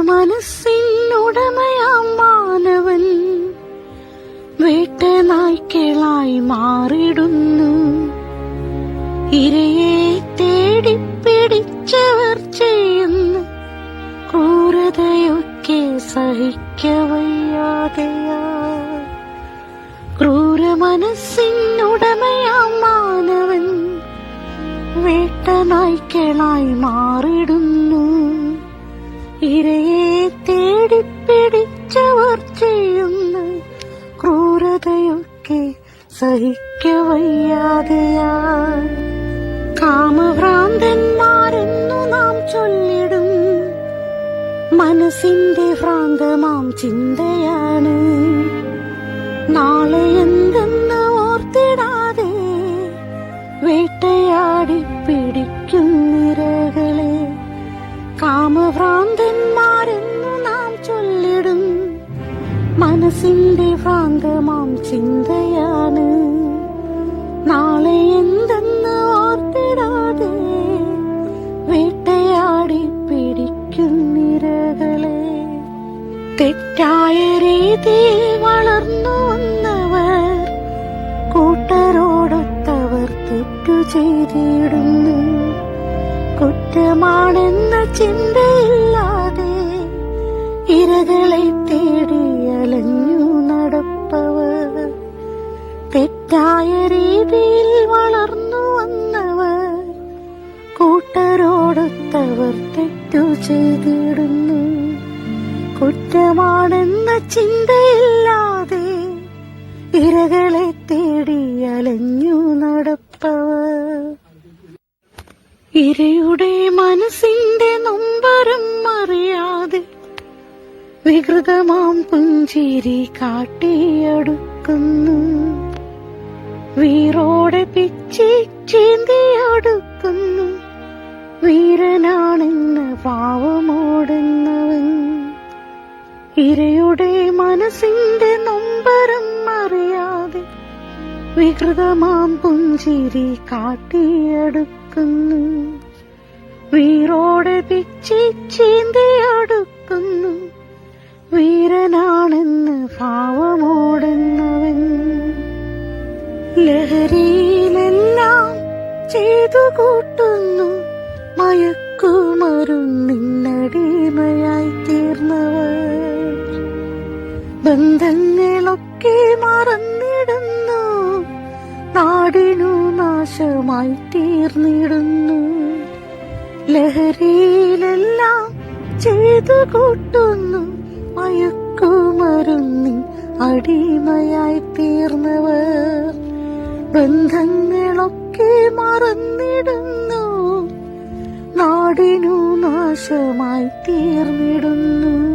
മനസ്സിനുടമയാം മാനവൻ. വേട്ട മാറിടുന്നു ഇരയെ തേടി പിടിച്ചവർ ചെയ്യുന്ന. ക്രൂരതയൊക്കെ സഹിക്കവയ്യാതെയാ. ക്രൂര മനസ്സിനുടമയാം മാനവൻ. വേട്ട മാറിടുന്നു ഇരയെ തേടി പിടിച്ചവർ ചെയ്യുന്ന ക്രൂരതയൊക്കെ സഹിക്കവയ്യാതെയാ കാമഭ്രാന്തന്മാരെന്നു നാം ചൊല്ലിടും. മനസ്സിന്റെ ഭ്രാന്തമാം ചിന്തയാണ്. നാളെ എന്തെന്ന് ഓർത്തിടാതെ വേട്ടയാടി പിടിക്കും മനസ്സിന്റെ ഭാഗമാം ചിന്തയാണ്. നാളെ എന്തെന്ന് ഓർത്തിടാതെ വേട്ടയാടി പിടിക്കുന്നിരകളെ തെറ്റായ രീതിയിൽ വളർന്നു വന്നവർ കൂട്ടരോടൊത്തവർ തെറ്റു ചെയ്തിടുന്നു. കുറ്റമാണെന്ന ചിന്തയില്ലാതെ ഇരകളെ തേടി ചെയ്തിടുന്നു. കുറ്റമാണെന്ന ചിന്തയില്ലാതെ ഇരകളെ തേടി അലഞ്ഞു നടപ്പവ ഇരയുടെ മനസ്സിന്റെ നൊമ്പരം അറിയാതെ വികൃതമാം പുഞ്ചിരി കാട്ടിയടുക്കുന്നു. വീറോടെ പിച്ചി ചീന്തിയടുക്കുന്നു വീരനാണെന്ന് പാവമോടുന്നവൻ. ഇരയുടെ മനസ്സിന്റെ നൊമ്പരം അറിയാതെ വികൃതമാം പുഞ്ചിരി കാട്ടിയടുക്കുന്നു. വീറോടെ പിച്ചി ചീന്തിയടുക്കുന്നു വീരനാണെന്ന് ഭാവമോടുന്നവൻ ലഹരിയിലെല്ലാം ചെയ്തു കൂട്ടുന്നു മയക്കുമരുന്നിന്നടിമയായി തീർന്നവർ. ബന്ധങ്ങളൊക്കെ മറന്നിടുന്നു. നാടിനു നാശമായി തീർന്നിടുന്നു. ലഹരിയിലെല്ലാം ചെയ്തു കൂട്ടുന്നു. മയക്കുമരുന്നി അടിമയായി തീർന്നവർ. ബന്ധങ്ങളൊക്കെ മറന്നിടുന്നു. നാടിനു നാശമായി തീർന്നിടുന്നു.